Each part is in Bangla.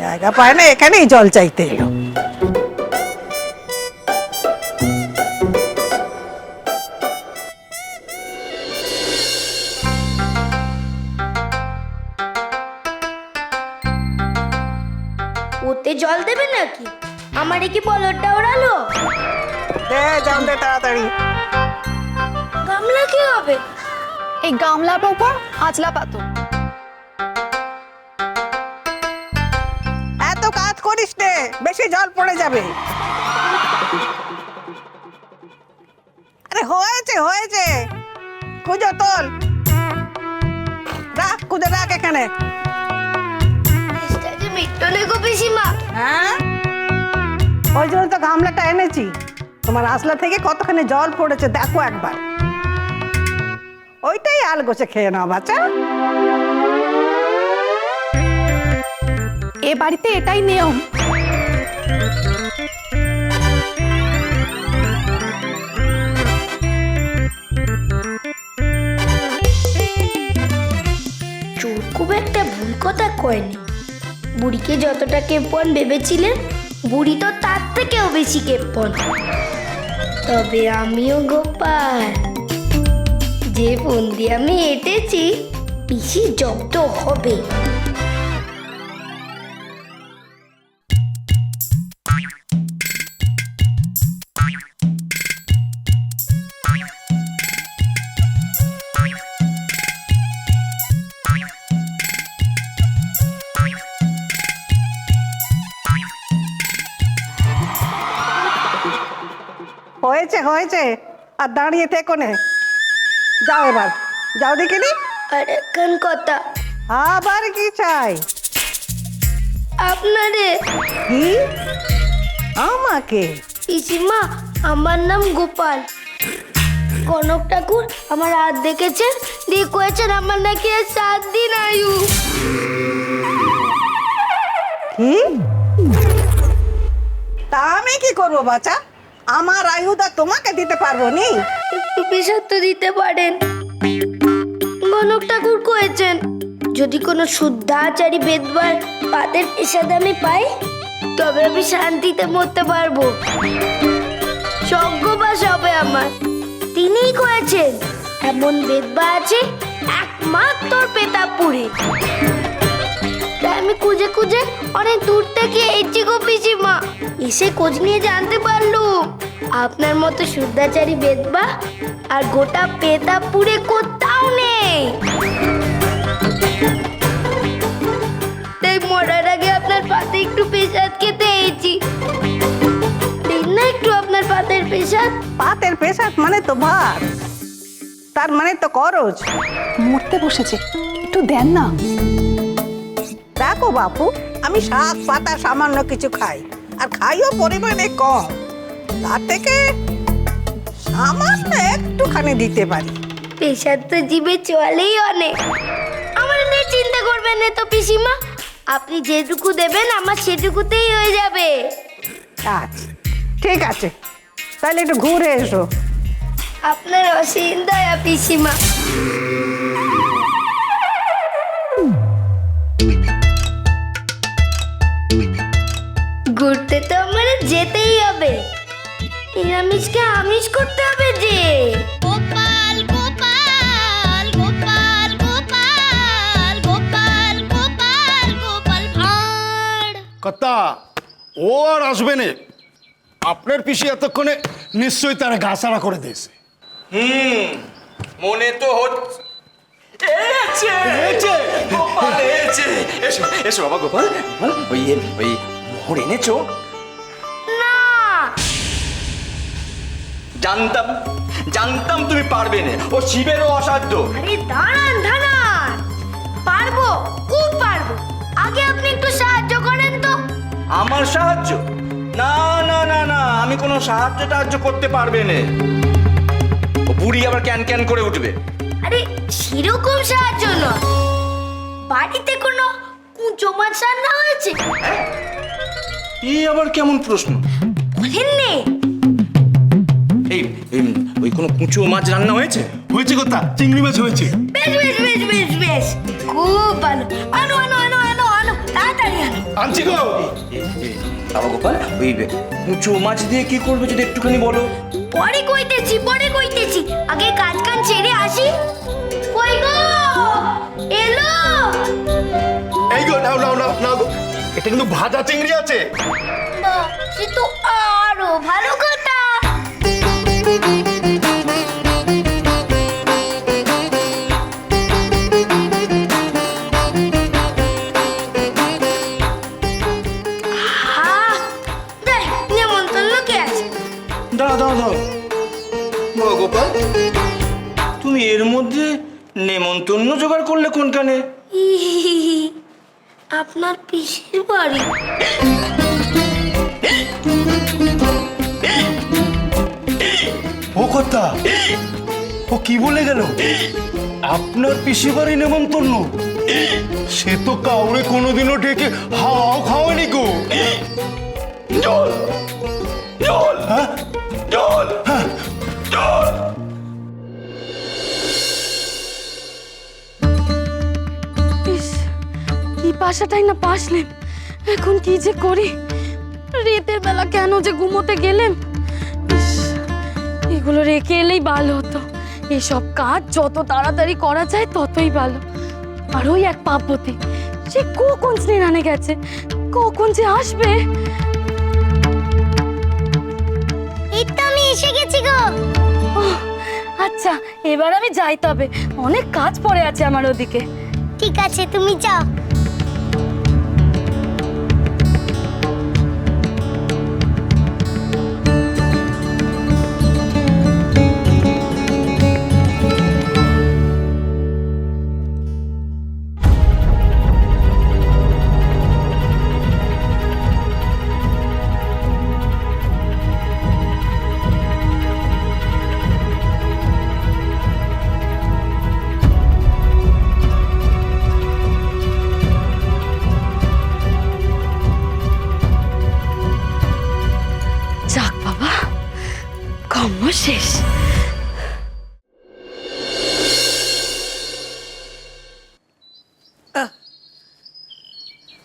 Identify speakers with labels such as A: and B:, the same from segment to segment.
A: জায়গা পায় না এখানেই জল চাইতে এলো।
B: ওতে জল দেবে নাকি? আমারে কি বলরটা ওড়ালো?
A: দে জল দে তাড়াতাড়ি।
B: গামলা কি হবে?
C: এই গামলার ওপর আজলা পাতো।
A: করিস নে বেশি জল পড়ে যাবে। আরে হয়েছে হয়েছে। খুঁজো তোল। রাখ খুঁজে রাখ এখানে।
B: গো পিসিমা।
A: হ্যাঁ? ওই জন্য তো গামলাটা এনেছি। তোমার আসলা থেকে কতখানি জল পড়েছে দেখো একবার। ওইটাই আল গোছে খেয়ে নাও বাচ্চা।
C: এ বাড়িতে এটাই নিয়ম।
B: কয়নি বুড়িকে যতটা কেপন ভেবেছিলেন, বুড়ি তো তার থেকেও বেশি কেপন। তবে আমিও গোপাল, যে ফোন দিয়ে আমি এঁটেছি, পিসি জব্দ হবে।
A: হয়েছে হয়েছে। আর দাঁড়িয়ে থেকো নে। যাও এবার। যাও দেখিনি
B: আর একখান কথা।
A: আবার কি চাই?
B: আপনারে।
A: কি? আমাকে?
B: পিসিমা আমার নাম গোপাল। কনক ঠাকুর আমার হাত দেখেছেন? দিয়ে কয়েছেন আমার নাকি আর সাত দিন আয়ু।
A: কি? তা আমি কি করব বাচ্চা আমার আয়ুদা তোমাকে দিতে পারব নি?
B: একটু বিষাদ তো দিতে পারেন। কনক ঠাকুর কয়েছেন, যদি কোনো শুদ্ধাচারী বেদবার পাতের পেশাদ আমি পাই, তবে আমি শান্তিতে মরতে পারব। স্বর্গবাস হবে আমার। তিনিই কয়েছেন, এমন বেদবা আছে একমাত্র পেতাপুরে তাই আমি খুঁজে খুঁজে অনেক দূর থেকে এসেছি গো পিসিমা। এসে খোঁজ নিয়ে জানতে পারলুম আপনার মতো শুদ্ধাচারী বেদবা আর গোটা পেতাপুরে কোথাও নেই। তাই মরার আগে আপনার পাতে একটু পেশাদ খেতে এসেছি। দিন না একটু আপনার পাতের পেশাদ।
A: পাতের পেশাদ মানে তো ভাত। তার মানে তো করজ।
C: মরতে বসেছে। একটু দেন না।
A: দেখো বাপু আমি শাক পাতা সামান্য কিছু খাই আর খাইও পরিমাণে কম। তার থেকে সামান্য একটুখানি দিতে পারি।
B: পেশাদ তো জিভে চলেই অনেক। আমার নিয়ে চিন্তা করবেন না তো পিসিমা। আপনি যেটুকু দেবেন আমার সেটুকুতেই হয়ে যাবে।
A: আচ্ছা ঠিক আছে। তাহলে একটু ঘুরে এসো।
B: আপনার দয়া পিসিমা। ঘুরতে তো আমার যেতেই হবে। নিরামিষকে আমিষ করতে হবে যে।
D: গোপাল গোপাল গোপাল গোপাল গোপাল গোপাল গোপাল ভাঁড়।
E: কর্তা ও আর আসবে না। আপনার পিসি এতক্ষণে নিশ্চয়ই তারা গাছাড়া করে দিয়েছে।
F: মনে তো হচ্ছে এসো এসো বাবা গোপাল। গোপাল, ওই ওই মোহর এনেছো?
B: না।
F: জানতাম জানতাম তুমি পারবে না। ও শিবেরও অসাধ্য।
B: আরে দাঁড়ান দাঁড়ান। পারব খুব পারব। আগে আপনি একটু সাহায্য করেন তো।
F: আমার সাহায্য? না না না না আমি কোনো সাহায্য টাহায্য করতে পারবে না। ও বুড়ি আবার ক্যান ক্যান করে উঠবে।
B: আরে সেরকম সাহায্য নয়। বাড়িতে কোনো কুঁচো মাছ রান্না হয়েছে
F: এই আবার কেমন প্রশ্ন?
B: বলেন নে
F: এই এই, ওই কোনো কুঁচো মাছ রান্না হয়েছে?
E: হয়েছে কর্তা চিংড়ি মাছ হয়েছে।
B: বেশ বেশ বেশ বেশ বেশ। খুব ভালো। আনো আনো আনো আনো আনো। তাড়াতাড়ি আনো।
E: আনছি গো।
F: বাবা গোপাল ওই উঁচু মাছ দিয়ে কি করবে যদি একটুখানি বলো?
B: পরে কইতেছি পরে কইতেছি। আগে কাজ কাজ ছেড়ে আসি।
E: এটা কিন্তু ভাজা চিংড়ি আছে।
B: বাহ, সে তো আরও ভালো কথা। আহা, দেখ, নেমন্তন্ন কে আছে?
F: দাঁড়া দাঁড়া দাঁড়া বাবা গোপাল তুমি এর মধ্যে নেমন্তন্ন জোগাড় করলে কোনখানে?
B: ইহিহিহি, আপনার পিসির বাড়ি।
E: ও কথা ও কি বলে গেল? আপনার পিসি বাড়ি নেমন্তন্ন। সে তো কাউরে কোনোদিনও ডেকে হাওয়াও খাওয়ানি গো।
F: জল জল
E: হ্যাঁ?
F: জল জল।
G: কি পাশাটাই না পাশলেম এখন কি যে করি? রেতের বেলা কেন যে ঘুমোতে ইস এগুলো রেখে এলেই ভালো হতো। এসব কাজ যত তাড়াতাড়ি করা যায় ততই ভালো। আর ওই এক পাপতে সে কখন স্নেহানে গেছে? কখন যে আসবে?
B: এই তো আমি এসে গেছি গো।
G: আচ্ছা এবার আমি যাই তবে। অনেক কাজ পড়ে আছে আমার ওদিকে।
B: ঠিক আছে তুমি যাও।
G: কর্ম শেষ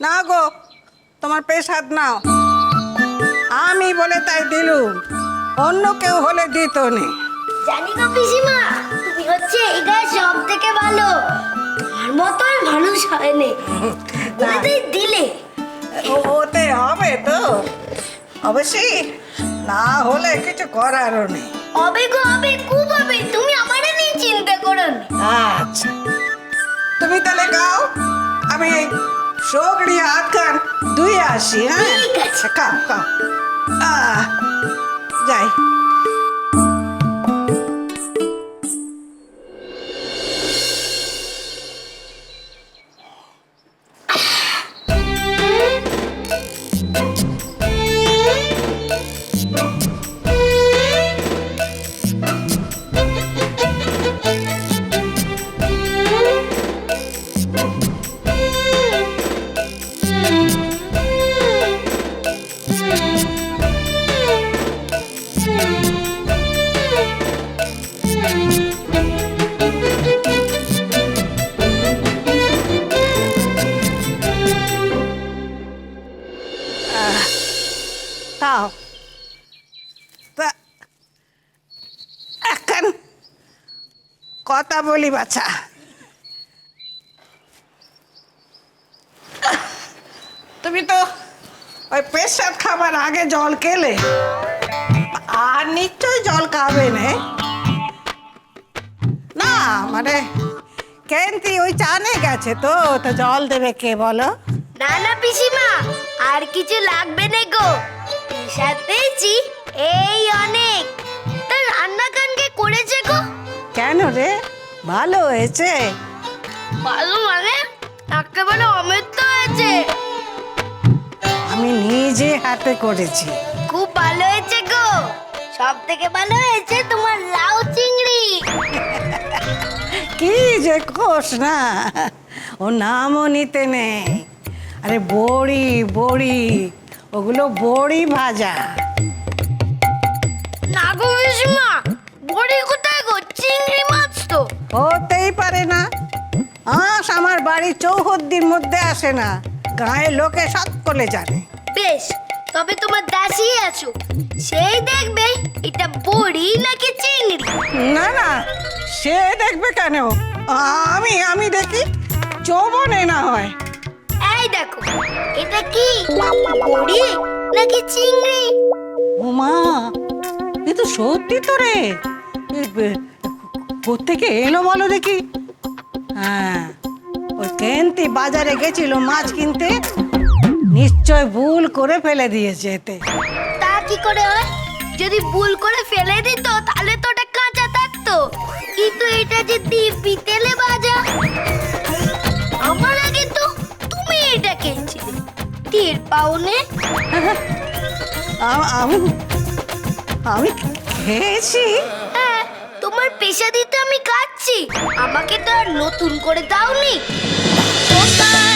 A: না গো তোমার পেশাদ নাও। আমি বলে তাই দিলুম অন্য কেউ হলে দিত নি।
B: জানি গো পিসিমা তুমি হচ্ছে এই গায়ে সব থেকে ভালো। তোমার মতো আর মানুষ হয়নি দিলে।
A: ও- ওতে হবে তো। অবশ্যই না হলে কিছু করারও নেই।
B: হবে গো হবে খুব হবে তুমি আমারে নিয়ে চিন্তা করো না।
A: আচ্ছা। তুমি তাহলে গাও আমি এই সগড়ি হাত কান দুই আসি হ্যাঁ?
B: ঠিক আছে।
A: খাও খাও আহ, যাই। বলি বাছা। তুমি তো ওই পেশাব খাবার আগে জল খেলে। আর নিশ্চয়ই জল খাবে নে না মানে কেন্তি ওই চানে গেছে তো তো জল দেবে কে বলো?
B: না না পিসিমা আর কিছু লাগবে না গো। পিসাদ পেয়েছি এই অনেক। তার রান্না কানকে করেছে গো?
A: কেন রে? ভালো হয়েছে?
B: ভালো মানে? একেবারে অমৃত হয়েছে।
A: আমি নিজে হাতে করেছি।
B: খুব ভালো হয়েছে গো। সব থেকে ভালো হয়েছে তোমার লাউ চিংড়ি।
A: কি যে কোষ না ও নামও নিতে নেই। আরে বড়ি বড়ি ওগুলো বড়ি ভাজা।
B: না গো বড়ি কোথায় গো? চিংড়ি তো
A: হতেই পারে না। আঁশ আমার বাড়ির চৌহদ্দির মধ্যে আসে না। গায়ের লোকে সকলে জানে।
B: বেশ তবে তোমার দাসী আছো। সেই দেখবে এটা বড়ি নাকি চিংড়ি?
A: না না সে দেখবে কেন? আমি আমি দেখি যৌবনে না হয়।
B: এই দেখো এটা কি বড়ি নাকি চিংড়ি?
A: ওমা এ তো সত্যি তো রে। কোত্থেকে এলো বলো দেখি। হ্যাঁ ওই কেন্তি বাজারে গেছিল মাছ কিনতে নিশ্চয় ভুল করে ফেলে দিয়েছে এতে।
B: তা কি করে হয় যদি ভুল করে ফেলে দিত তাহলে তো ওটা কাঁচা থাকতো। কিন্তু এটা যে দিব্যি তেলে ভাজা আমার আগে তো তুমি এটা খেয়েছিলে। টের পাওনে
A: আমি আমি খেয়েছি?
B: পেশা দিতে আমি কাঁদছি আমাকে তো আর নতুন করে দাওনি।
D: গোপাল